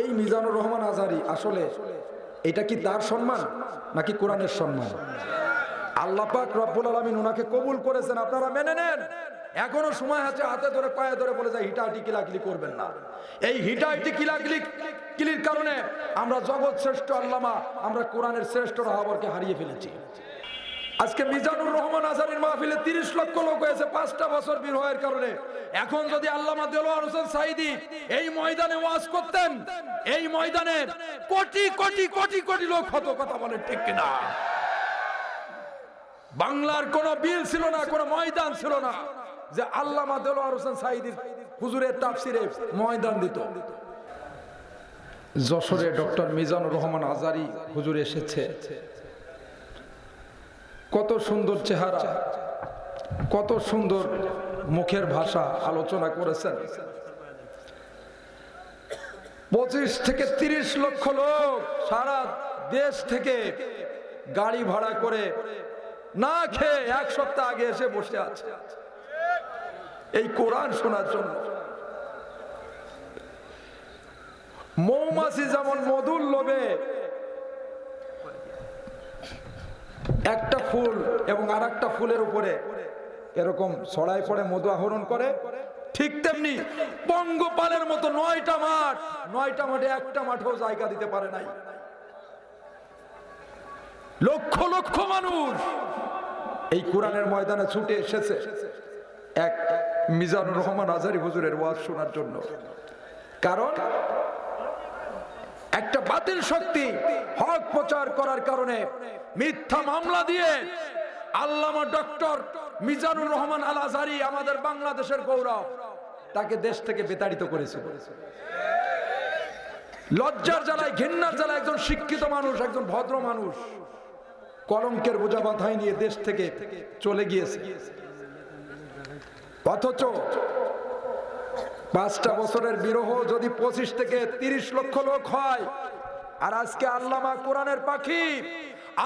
এই মিজানুর রহমান আজারি আসলে এটা কি তার সম্মান নাকি কোরআনের সম্মান? আল্লাহ পাক রব্বুল আলমিন ওনাকে কবুল করেছেন, আপনারা মেনে নেন। এখনও সময় আছে, হাতে ধরে, পায়ে ধরে বলে যায় হিটাহিটি কিলাকিলি করবেন না। এই হিটাহিটি কিলাকিলি কিলির কারণে আমরা জগৎ শ্রেষ্ঠ আল্লামা, আমরা কোরআনের শ্রেষ্ঠ রাহাবরকে হারিয়ে ফেলেছি। আজকে মিজানুর রহমান আজারির মাহফিলে তিরিশ লক্ষ লোক হয়েছে, পাঁচটা বছর বীর হওয়ার কারণে। এখন যদি আল্লামা দেলোয়ার হোসেন সাইদি এই ময়দানে ওয়াজ করতেন, এই ময়দানে কোটি কোটি কোটি কোটি লোক হতো, কথা বলেন ঠিক কিনা? বাংলার কোন বিল ছিল না, কোন ময়দান ছিল না যে আল্লামা দেলোয়ার হোসেন সাইদির হুজুরের তাফসিরে ময়দান দিত। যশোরে ডক্টর মিজানুর রহমান আজারি হুজুর এসেছে। কত সুন্দর চেহারা, কত সুন্দর মুখের ভাষা আলোচনা করেছেন। পঁচিশ থেকে তিরিশ লক্ষ লোক সারা দেশ থেকে গাড়ি ভাড়া করে না খেয়ে এক সপ্তাহ আগে এসে বসে আছে। এই কোরআন শোনার জন্য। মৌমাছি যেমন মধুর লোভে একটা ফুল এবং আর একটা ফুলের উপরে এরকম ছড়াই পড়ে, মধু আহরণ করে। ঠিক তেমনি পঙ্গপালের মতো নয়টা মাঠ, নয়টা মাঠে একটা মাঠেও জায়গা দিতে পারে নাই। লক্ষ লক্ষ মানুষ এই কোরআনের ময়দানে ছুটে এসেছে। এক মিজানুর রহমান আজারি হুজুরের ওয়াজ শোনার জন্য। কারণ একটা বাতিল শক্তি হক প্রচার করার কারণে মিথ্যা মামলা দিয়ে আল্লামা ডক্টর মিজানুর রহমান আল আজহারি আমাদের বাংলাদেশের গৌরব তাকে দেশ থেকে বিতাড়িত করেছিল। লজ্জার জ্বালায়, ঘৃণার জ্বালায় একজন শিক্ষিত মানুষ, একজন ভদ্র মানুষ কলঙ্কের বোঝা মাথায় নিয়ে দেশ থেকে চলে গিয়েছে। অথচ পাঁচটা বছরের বিরহ যদি পঁচিশ থেকে তিরিশ লক্ষ লোক হয়, আর আজকে আল্লামা কোরআনের পাখি,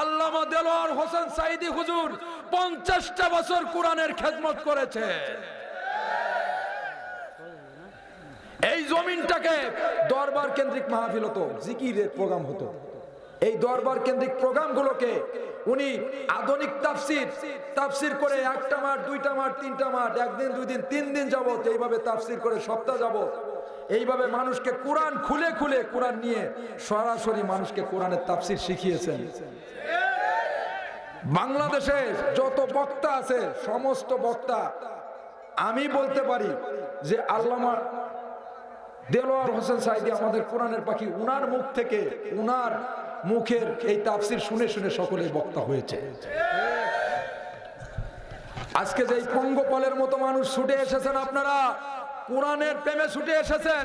আল্লামা দেলোয়ার হোসেন সাইদি হুজুর পঞ্চাশটা বছর কোরআনের খেদমত করেছে। এই জমিনটাকে দরবার কেন্দ্রিক মাহফিল হতো, জিকিরের প্রোগ্রাম হতো। এই দরবার কেন্দ্রিক প্রোগ্রামগুলোকে উনি আধুনিক তাফসির তাফসির করে একটা মাঠ, দুইটা মাঠ, তিনটা মাঠ, একদিন দুই দিন তিন দিন যাবত এইভাবে তাফসির করে সপ্তাহ যাবত এইভাবে মানুষকে কোরআন খুলে খুলে কোরআন নিয়ে সরাসরি মানুষকে কোরআনের তাফসির শিখিয়েছেন। বাংলাদেশে যত বক্তা আছে, সমস্ত বক্তা, আমি বলতে পারি যে আল্লামা দেলোয়ার হোসেন সাইদি আমাদের কোরআনের পাখি, উনার মুখ থেকে, উনার মুখের এই তাফসির শুনে শুনে সকলে বক্তা হয়েছে। আজকে যে পঙ্গপালের মতো মানুষ ছুটে এসেছেন আপনারা, কোরআনের প্রেমে ছুটে এসেছেন।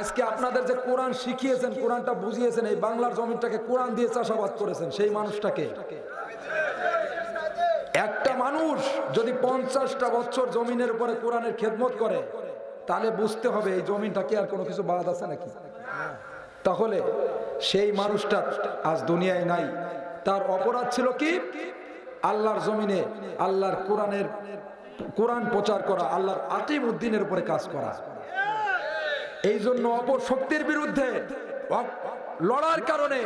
আজকে আপনাদের যে কোরআন শিখিয়েছেন, কোরআনটা বুঝিয়েছেন, এই বাংলার জমিনটাকে কোরআন দিয়ে চাষাবাদ করেছেন, সেই মানুষটাকে। একটা মানুষ যদি পঞ্চাশটা বছর জমিনের উপরে কোরআনের খেদমত করে, তাহলে বুঝতে হবে এই জমিনটা কি আর কোনো কিছু বাদ আছে নাকি? তাহলে সেই মানুষটা আজ দুনিয়ায় নাই। তার অপরাধ ছিল কি? আল্লাহর জমিনে, আল্লাহর কোরআনের, কোরআন প্রচার করা, আল্লাহর আতিম উদ্দিনের উপরে কাজ করা। এই জন্য অপর শক্তির বিরুদ্ধে লড়ার কারণে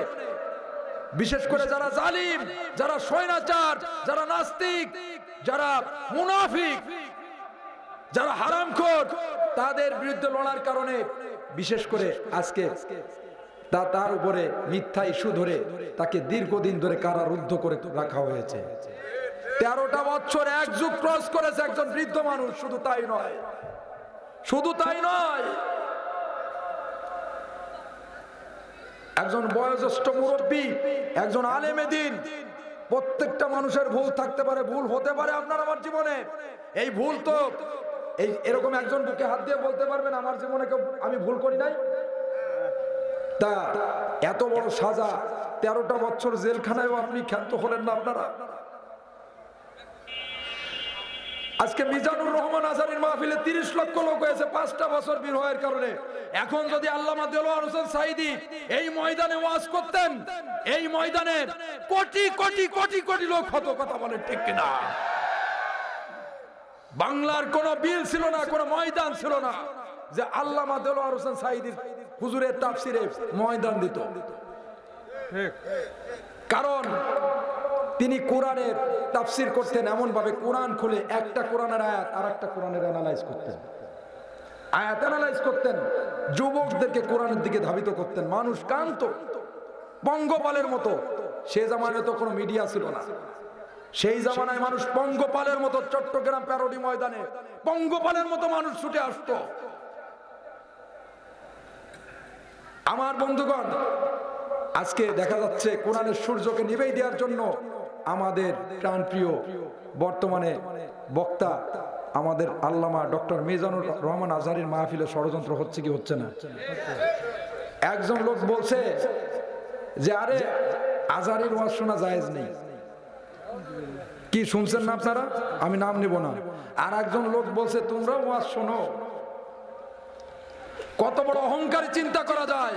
বিশেষ করে যারা জালিম, যারা স্বৈরাচার, যারা নাস্তিক, যারা মুনাফিক, যারা হারামখোর, তাদের বিরুদ্ধে লড়ার কারণে বিশেষ করে আজকে তা তার উপরে মিথ্যা ইস্যু ধরে তাকে দীর্ঘদিন ধরে কারারুদ্ধ করে রাখা হয়েছে। তেরোটা বছর এক যুগ ক্রস করেছে একজন বৃদ্ধ মানুষ, শুধু তাই নয়। শুধু তাই নয়। একজন বয়োজ্যেষ্ঠ মুরব্বী, একজন আলেমে দিন। প্রত্যেকটা মানুষের ভুল থাকতে পারে, ভুল হতে পারে আপনার আমার জীবনে। এই ভুল তো এই এরকম একজন বুকে হাত দিয়ে বলতে পারবেন, আমার জীবনে কেউ আমি ভুল করি নাই? তা এত বড় সাজা, তেরোটা বছর জেলখানায়ও আপনি খ্যাত হলেন না আপনারা? আজকে মিজানুর রহমান আজারির মাহফিলে তিরিশ লক্ষ লোক হয়েছে পাঁচটা বছর বীর হওয়ার কারণে। এখন যদি আল্লামা দেলোয়ার হোসেন সাইদি এই ময়দানে ওয়াজ করতেন, এই ময়দানে কোটি কোটি কোটি কোটি লোক হত, কথা বলে ঠিক কিনা? বাংলার কোন বিল ছিল না, কোন ময়দান ছিল না যে আল্লামা দেলোয়ার হোসেন সাইদির হুজুরের তাফসিরে ময়দান দিত। কারণ তিনি কোরআনের তাফসির করতেন এমন ভাবে কোরআন খুলে একটা কোরআনের আয়াত আর একটা কোরআনের অ্যানালাইজ করতেন। আয়াত অ্যানালাইজ করতেন যুবকদেরকে কোরআনের দিকে ধাবিত করতেন মানুষ কান্ত পঙ্গপালের মতো সে জামানায় তো কোনো মিডিয়া ছিল না। সেই জামানায় মানুষ পঙ্গপালের মতো চট্টগ্রাম প্যারোডি ময়দানে পঙ্গপালের মতো মানুষ ছুটে আসতো। আমার বন্ধুগণ, আজকে দেখা যাচ্ছে কোরআনের সূর্যকে নিবেই দেওয়ার জন্য আমাদের প্রাণপ্রিয় বর্তমানে বক্তা আমাদের আল্লামা ডক্টর মিজানুর রহমান আজহারির মাহফিলে ষড়যন্ত্র হচ্ছে কি হচ্ছে না? একজন লোক বলছে যে, আরে আজহারির ওয়াজ শোনা জায়েজ নেই। কি শুনছেন না আপনারা? আমি নাম নিব না। আর একজন লোক বলছে তোমরা ওয়াজ শোনো। কত বড় অহংকারী চিন্তা করা যায়।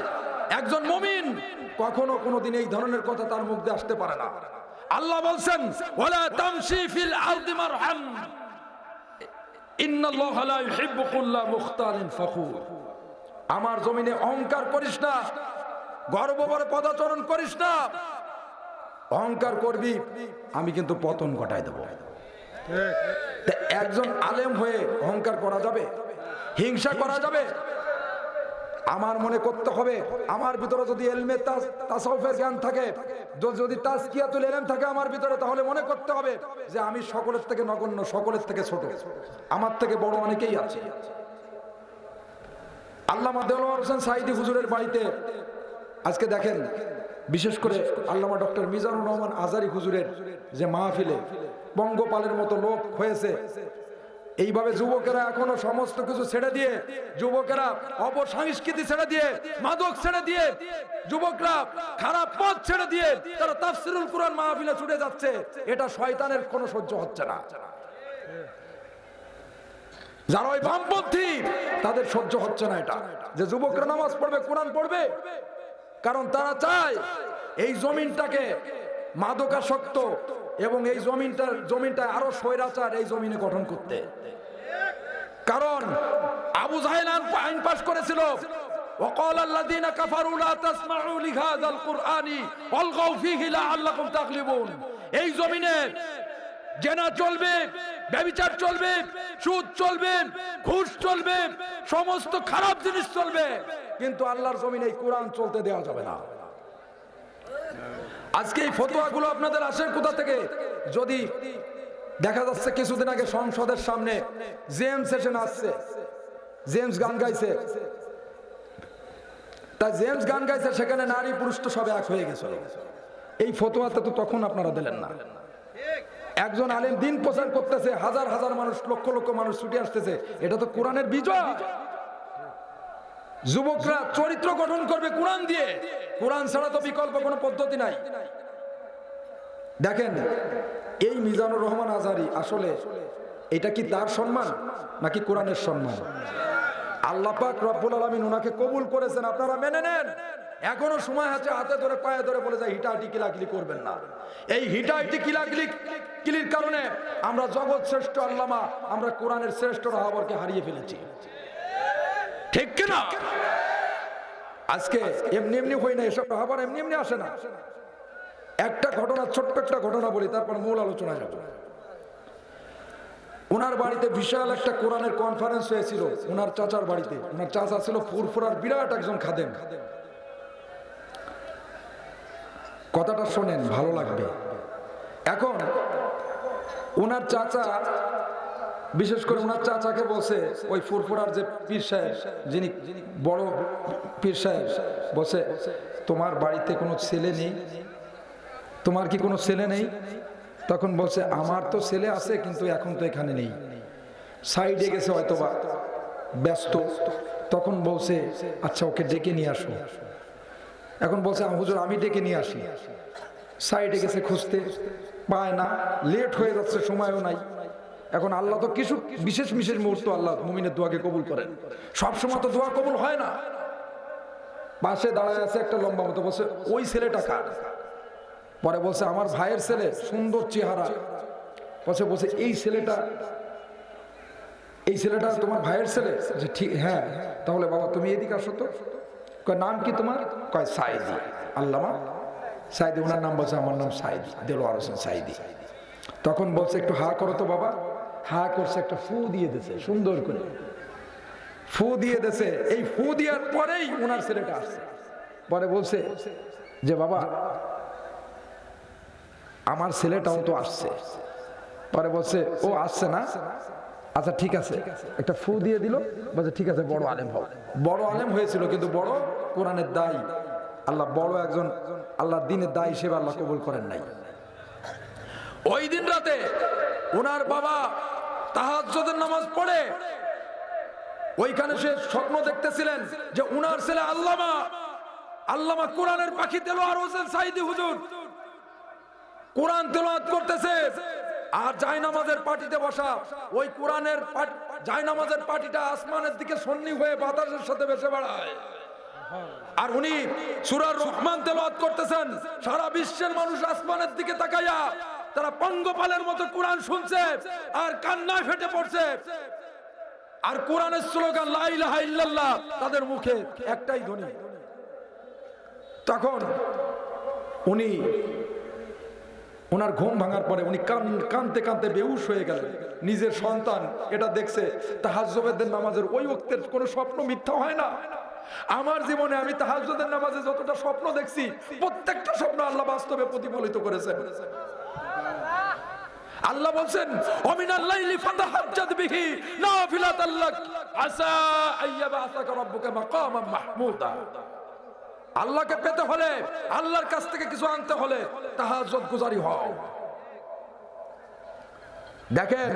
একজন মমিন কখনো কোনোদিন এই ধরনের কথা তার মুখ দিয়ে আসতে পারে না। আল্লাহ বলছেন মুখতালিন আমার জমিনে অহংকার করিস না গর্ব করে পদাচরণ করিস না। অহংকার করবি, আমি কিন্তু পতন ঘটাই দেব। একজন আলেম হয়ে অহংকার করা যাবে? হিংসা করা যাবে? আমার মনে করতে হবে, আমার ভিতরে যদি এলমে তাসাউফের জ্ঞান থাকে যদি তাজকিয়াতুল এলেম থাকে আমার ভিতরে, তাহলে মনে করতে হবে যে আমি সকলের থেকে নগণ্য, সকলের থেকে ছোট। আমার থেকে বড় অনেকেই আছে। আল্লামা দেওয়ার হোসেন সাইদি হুজুরের বাড়িতে, আজকে দেখেন, বিশেষ করে আল্লামা ডক্টর মিজানুর রহমান আজারি হুজুরের যে মাহফিলে বঙ্গপালের মতো লোক হয়েছে এইভাবে যুবকেরা এখনও সমস্ত কিছু ছেড়ে দিয়ে, যুবকেরা অপসংস্কৃতি ছেড়ে দিয়ে, মাদক ছেড়ে দিয়ে, যুবকরা খারাপ পথ ছেড়ে দিয়ে তারা তাফসিরুল কোরআন মাহফিলে ছুটে যাচ্ছে, এটা শয়তানের কোনো সহ্য হচ্ছে না। যারা ওই বামপন্থী, তাদের সহ্য হচ্ছে না এটা। যে যুবকরা নামাজ পড়বে, কোরআন পড়বে, কারণ তারা চায় এই জমিনটাকে মাদকাসক্ত এবং এই জমিনটার জমিনটা আরো স্বৈরাচার এই জমিনে গঠন করতে কারণ আবু জাহেল আইন- আইন পাশ করেছিল وقال الذين كفروا لا تسمعوا لهذا القرآن والغوا فيه لعلكم تغلبون এই জমিনে জেনা চলবে ব্যবিচার চলবে সুদ চলবে ঘুষ চলবে সমস্ত খারাপ জিনিস চলবে কিন্তু আল্লাহর জমিনে এই কোরআন চলতে দেওয়া যাবে না আজকে এই ফতোয়াগুলো আপনাদের আসেন কোথা থেকে? যদি দেখা যাচ্ছে কিছুদিন আগে সংসদের সামনে জেমস সেশন আসছে জেমস গান গাইছে। তা জেমস গান গাইছে, সেখানে নারী পুরুষ তো সব এক হয়ে গেছিল এই ফতোয়াতে তো তখন আপনারা দিলেন না। একজন আলেম দিন প্রচার করতেছে, হাজার হাজার মানুষ, লক্ষ লক্ষ মানুষ ছুটে আসতেছে। এটা তো কোরআনের বিজয়। যুবকরা চরিত্র গঠন করবে কোরআন দিয়ে। কোরআন ছাড়া তো বিকল্প কোনো পদ্ধতি নাই। দেখেন, এই মিজানুর রহমান আজারি আসলে এটা কি তার সম্মান নাকি কোরআনের সম্মান? আল্লাহ পাক রব্বুল আলামিন ওনাকে কবুল করেছেন, আপনারা মেনে নেন। এখনও সময় আছে, হাতে ধরে, পায়ে ধরে বলে যায় হিটাহিটি কিলাকিলি করবেন না। এই হিটাহিটি কিলাকিলি কিলির কারণে আমরা জগৎ শ্রেষ্ঠ আল্লামা, আমরা কোরআনের শ্রেষ্ঠ রাহাবরকে হারিয়ে ফেলেছি। ঠিক কিনা? আজকে এমনি এমনি হই না এসব আবার এমনি এমনি আসে না। একটা ঘটনা, ছোট্ট একটা ঘটনা বলি, তারপর মূল আলোচনা যাব। ওনার বাড়িতে বিশাল একটা কোরআনের কনফারেন্স হয়েছিল ওনার চাচার বাড়িতে। ওনার চাচা ছিল ফুরফুরার বিরাট একজন খাদেম। কথাটা শোনেন, ভালো লাগবে। এখন ওনার চাচা বিশেষ করে ওনার চাচাকে বলছে ওই ফুরফুরার যে পীর সাহেব যিনি বড় পীর সাহেব বসে তোমার বাড়িতে কোনো ছেলে নেই? তোমার কি কোনো ছেলে নেই? তখন বলছে আমার তো ছেলে আছে কিন্তু এখন তো এখানে নেই। সাইডে গেছে হয়তোবা ব্যস্ত। তখন বলছে আচ্ছা ওকে ডেকে নিয়ে আসো। এখন বলছে "আ, হুজুর আমি ডেকে নিয়ে আসি। সাইডে গেছে খুঁজতে পায় না লেট হয়ে যাচ্ছে সময়ও নাই। এখন আল্লাহ তো কিছু বিশেষ বিশেষ মুহূর্ত আল্লাহ মুমিনের দোয়াকে কবুল করেন। সবসময় তো দোয়া কবুল হয় না। পাশে দাঁড়ায় আছে একটা লম্বা মতো, বলছে, ওই ছেলেটা কার? পরে বলছে, আমার ভাইয়ের ছেলে, সুন্দর চেহারা। বলছে বলছে, এই ছেলেটা এই ছেলেটা তোমার ভাইয়ের ছেলে? ঠিক হ্যাঁ। তাহলে বাবা, তুমি এদিকে আসো তো। নাম কি তোমার? কয়, সাইদি। আল্লামা সাইদি, ওনার নাম বলছে, আমার নাম সাইদি, দেলোয়ার হোসেন সাইদি। তখন বলছে, একটু হা করো তো বাবা। হা করছে একটা ফু দিয়ে দিছে, সুন্দর করে। ফু দিয়ে দেছে, এই ফু দেওয়ার পরেই ওনার ছেলেটা আসছে। পরে বলছে যে, বাবা, আমার ছেলেটাও তো আসছে। পরে বলছে, ও আসছে না? আচ্ছা ঠিক আছে। একটা ফু দিয়ে দিল, বলছে, ঠিক আছে, বড় আলেম হও। বড় আলেম হয়েছিল, কিন্তু বড় কোরআনের দায়ী। আল্লাহ বড় একজন, আল্লাহ দিনের দায় হিসেবে আল্লাহ কবুল করেন নাই। ওই দিন রাতে ওনার বাবা তাহাজ্জুদের নামাজ পড়ে। ওইখানে সে স্বপ্ন দেখতেছিলেন যে উনার ছেলে আল্লামা আল্লামা কোরআনের পাখি দেলোয়ার হোসেন সাইদি হুজুর। কোরআন তেলাওয়াত করতেছে আর জায়নামাজের পার্টিতে বসা। ওই কোরআনের জায়নামাজের পার্টিটা আসমানের দিকে সন্নি হয়ে বাতাসের সাথে ভেসে বেড়ায়। আর উনি সুরার রহমান তেলাওয়াত করতেছেন, সারা বিশ্বের মানুষ আসমানের দিকে তাকাইয়া তারা পঙ্গপালের মতো কোরআন শুনছে আর কান্নায় ফেটে পড়ছে। আর কোরআনের স্লোগান, লা ইল্লাল্লাহ তাদের মুখে একটাই ধ্বনি। তখন উনি ওনার ঘুম ভাঙার পরে উনি কান, কানতে কানতে বেউস হয়ে গেলেন। নিজের সন্তান এটা দেখছে তাহাজ্জুদের নামাজের ওই ওক্তের কোনো স্বপ্ন মিথ্যা হয় না। আমার জীবনে আমি তাহাজ্জুদের নামাজে যতটা স্বপ্ন দেখছি, প্রত্যেকটা স্বপ্ন আল্লাহ বাস্তবে প্রতিফলিত করেছেন। আল্লাহ বলছেন, অমিনাল লাইলি ফাতাহাজ্জাদ বিহি নাফিলাতাল লাক। আসা আইয়াবাসাকা রাব্বুকা মাকামান মাহমুদা। আল্লাহকে পেতে হলে, আল্লাহর কাছ থেকে কিছু আনতে হলে তাহাজ্জুদ গুজারি হও দেখেন,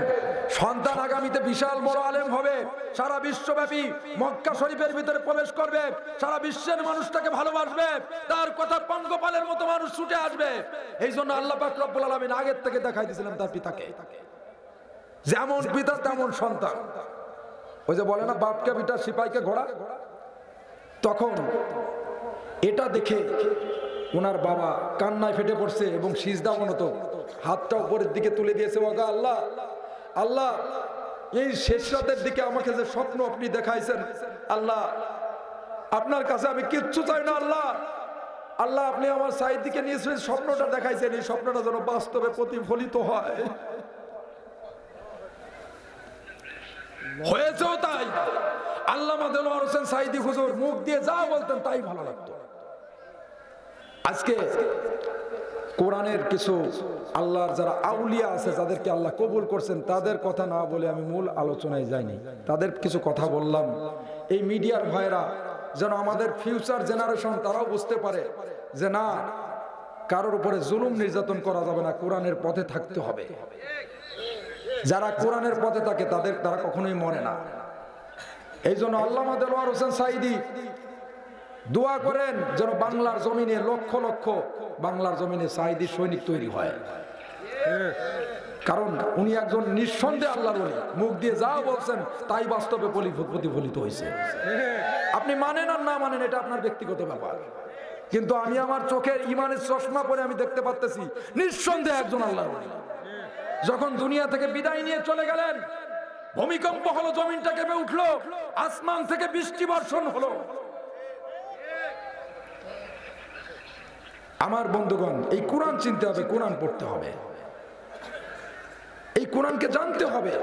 সন্তান আগামীতে বিশাল বড় আলেম হবে। সারা বিশ্বব্যাপী মক্কা শরীফের ভিতরে প্রবেশ করবে। সারা বিশ্বের মানুষটাকে ভালোবাসবে। তার কথা পঙ্গপালের মতো মানুষ ছুটে আসবে। এই জন্য আল্লাহ পাক রব্বুল আলামিন আগের থেকে দেখাই দিয়েছিলেন তার পিতাকে। যেমন পিতা, তেমন সন্তান। ওই যে বলে না, বাপকে, পিতা, সিপাইকে ঘোড়া? তখন এটা দেখে ওনার বাবা কান্নায় ফেটে পড়ছে এবং সিজদা মনত হাতটা উপরের দিকে তুলে দিয়েছে, ওগা আল্লাহ। আল্লাহ, এই শেষ রাতের দিকে আমাকে যে স্বপ্ন আপনি দেখাইছেন, আল্লাহ, আপনার কাছে আমি কিচ্ছু চাই না, আল্লাহ। আল্লাহ, আপনি আমার সাইড দিকে নিয়েছিলেন স্বপ্নটা দেখাইছেন, এই স্বপ্নটা যেন বাস্তবে প্রতিফলিত হয়। হয়েছেও তাই। আল্লাহ দেলোয়ার হোসেন সাইদি হুজুর মুখ দিয়ে যা বলতেন তাই ভালো লাগতো। আজকে কোরআনের কিছু আল্লাহর যারা আউলিয়া আছে, যাদেরকে আল্লাহ কবুল করছেন, তাদের কথা না বলে আমি মূল আলোচনায় যাইনি। তাদের কিছু কথা বললাম। এই মিডিয়ার ভাইরা যেন আমাদের ফিউচার জেনারেশন তারাও বুঝতে পারে যে না, কারোর উপরে জুলুম নির্যাতন করা যাবে না, কোরআনের পথে থাকতে হবে। যারা কোরআনের পথে থাকে, তাদের, তারা কখনোই মরে না। এই জন্য আল্লাহ হোসেন সাইদি দোয়া করেন যেন বাংলার জমিনে লক্ষ লক্ষ বাংলার জমিনে সাইদি সৈনিক তৈরি হয়। কারণ উনি একজন নিঃসন্দেহে আল্লাহর ওলি। মুখ দিয়ে যা বলছেন, তাই বাস্তবে প্রতিফলিত হয়েছে। আপনি মানেন আর না মানেন, এটা আপনার ব্যক্তিগত ব্যাপার। কিন্তু আমি আমার চোখে ইমানের চশমা পরে আমি দেখতে পারতেছি, নিঃসন্দেহে একজন আল্লাহর ওলি। যখন দুনিয়া থেকে বিদায় নিয়ে চলে গেলেন, ভূমিকম্প হলো, জমিনটা কেঁপে উঠল, আসমান থেকে বৃষ্টি বর্ষণ হলো। আমার বন্ধুগণ এই কোরআন চিনতে হবে কোরআন পড়তে হবে। এই কোরআনকে জানতে হবে।